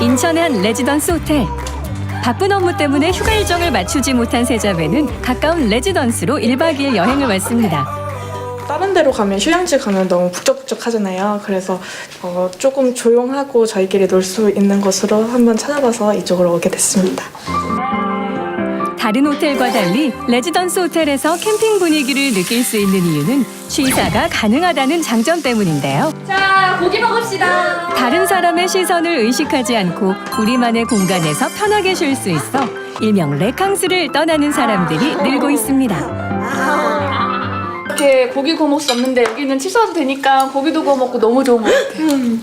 인천의 한 레지던스 호텔. 바쁜 업무 때문에 휴가 일정을 맞추지 못한 세자매는 가까운 레지던스로 1박 2일 여행을 왔습니다. 다른 데로 가면 휴양지 가면 너무 북적북적하잖아요. 그래서 어, 조금 조용하고 저희끼리 놀 수 있는 곳으로 한번 찾아봐서 이쪽으로 오게 됐습니다. 다른 호텔과 달리 레지던스 호텔에서 캠핑 분위기를 느낄 수 있는 이유는 취사가 가능하다는 장점 때문인데요. 자, 고기 먹읍시다. 다른 사람의 시선을 의식하지 않고 우리만의 공간에서 편하게 쉴 수 있어 일명 레캉스를 떠나는 사람들이 늘고 있습니다. 이렇게 고기 구워 먹을 수 없는데 여기는 취소해도 되니까 고기도 구워 먹고 너무 좋은 것 같아요.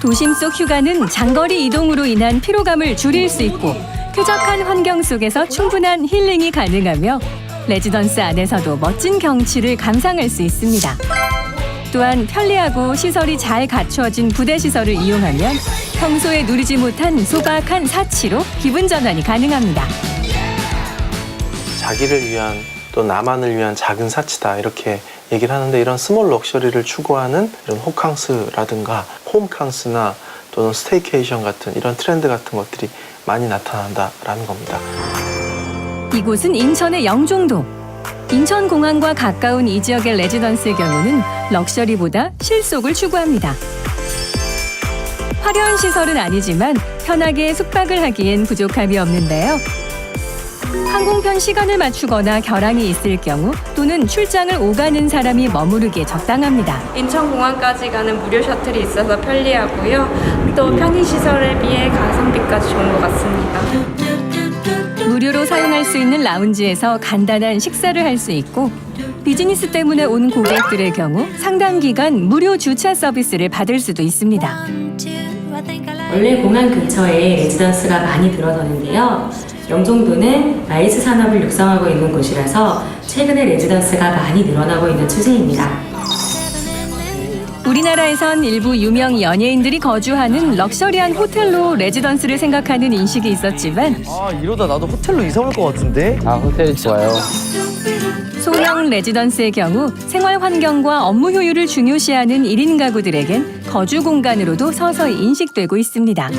도심 속 휴가는 장거리 이동으로 인한 피로감을 줄일 수 있고 쾌적한 환경 속에서 충분한 힐링이 가능하며 레지던스 안에서도 멋진 경치를 감상할 수 있습니다. 또한 편리하고 시설이 잘 갖추어진 부대 시설을 이용하면 평소에 누리지 못한 소박한 사치로 기분 전환이 가능합니다. 자기를 위한 또 나만을 위한 작은 사치다 이렇게 얘기를 하는데 이런 스몰 럭셔리를 추구하는 이런 호캉스라든가 홈캉스나 또는 스테이케이션 같은 이런 트렌드 같은 것들이 많이 나타난다라는 겁니다. 이곳은 인천의 영종도. 인천공항과 가까운 이 지역의 레지던스의 경우는 럭셔리보다 실속을 추구합니다. 화려한 시설은 아니지만 편하게 숙박을 하기엔 부족함이 없는데요. 항공편 시간을 맞추거나 결항이 있을 경우 또는 출장을 오가는 사람이 머무르기에 적당합니다. 인천공항까지 가는 무료 셔틀이 있어서 편리하고요. 또 편의시설에 비해 가 성비까지 좋은 것 같습니다. 무료로 사용할 수 있는 라운지에서 간단한 식사를 할 수 있고 비즈니스 때문에 온 고객들의 경우 상당 기간 무료 주차 서비스를 받을 수도 있습니다. 원래 공항 근처에 레지던스가 많이 들어서는데요. 영종도는 라이스 산업을 육성하고 있는 곳이라서 최근에 레지던스가 많이 늘어나고 있는 추세입니다. 우리나라에선 일부 유명 연예인들이 거주하는 럭셔리한 호텔로 레지던스를 생각하는 인식이 있었지만 아 이러다 나도 호텔로 이사 올 것 같은데? 아 호텔 좋아요. 소형 레지던스의 경우 생활 환경과 업무 효율을 중요시하는 1인 가구들에겐 거주 공간으로도 서서히 인식되고 있습니다.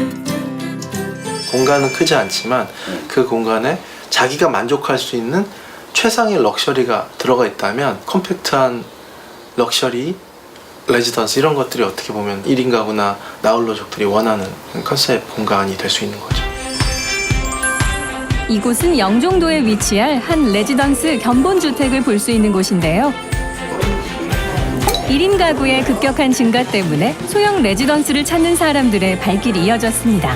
공간은 크지 않지만 그 공간에 자기가 만족할 수 있는 최상의 럭셔리가 들어가 있다면 컴팩트한 럭셔리 레지던스 이런 것들이 어떻게 보면 1인 가구나 나홀로족들이 원하는 컨셉 공간이 될 수 있는 거죠. 이곳은 영종도에 위치할 한 레지던스 견본주택을 볼 수 있는 곳인데요. 1인 가구의 급격한 증가 때문에 소형 레지던스를 찾는 사람들의 발길이 이어졌습니다.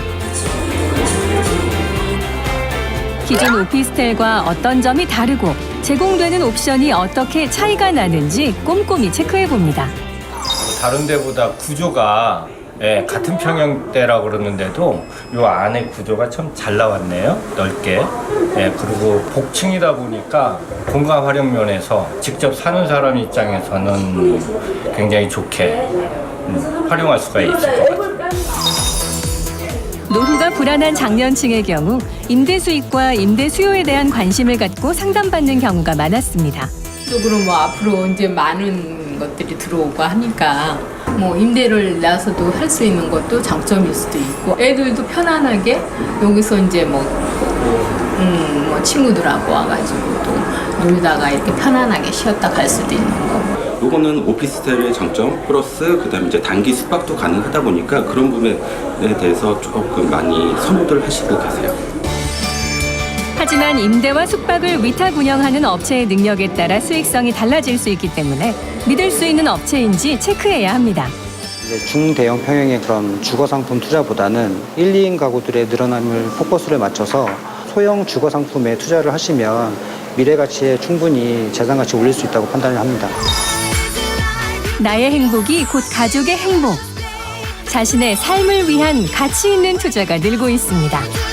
기존 오피스텔과 어떤 점이 다르고 제공되는 옵션이 어떻게 차이가 나는지 꼼꼼히 체크해 봅니다. 다른 데보다 구조가 예, 같은 평형대라고 그러는데도 요 안에 구조가 참 잘 나왔네요. 넓게. 예, 그리고 복층이다 보니까 공간 활용 면에서 직접 사는 사람 입장에서는 굉장히 좋게 음, 활용할 수가 있을 것 같아요. 노후가 불안한 장년층의 경우 임대 수익과 임대 수요에 대한 관심을 갖고 상담받는 경우가 많았습니다. 쪽으로 뭐 앞으로 이제 많은 것들이 들어오고 하니까 뭐 임대를 나서도 할 수 있는 것도 장점일 수도 있고 애들도 편안하게 여기서 이제 뭐, 음, 뭐 친구들하고 와가지고 또 놀다가 이렇게 편안하게 쉬었다 갈 수도 있는 거고. 요거는 오피스텔의 장점 플러스 그다음에 이제 단기 숙박도 가능하다 보니까 그런 부분에 대해서 조금 많이 선호들 하시고 계세요. 하지만 임대와 숙박을 위탁 운영하는 업체의 능력에 따라 수익성이 달라질 수 있기 때문에 믿을 수 있는 업체인지 체크해야 합니다. 이제 중대형 평형의 그런 주거 상품 투자보다는 1, 2인 가구들의 늘어남을 포커스를 맞춰서 소형 주거 상품에 투자를 하시면 미래 가치에 충분히 재산 가치 올릴 수 있다고 판단을 합니다. 나의 행복이 곧 가족의 행복. 자신의 삶을 위한 가치 있는 투자가 늘고 있습니다.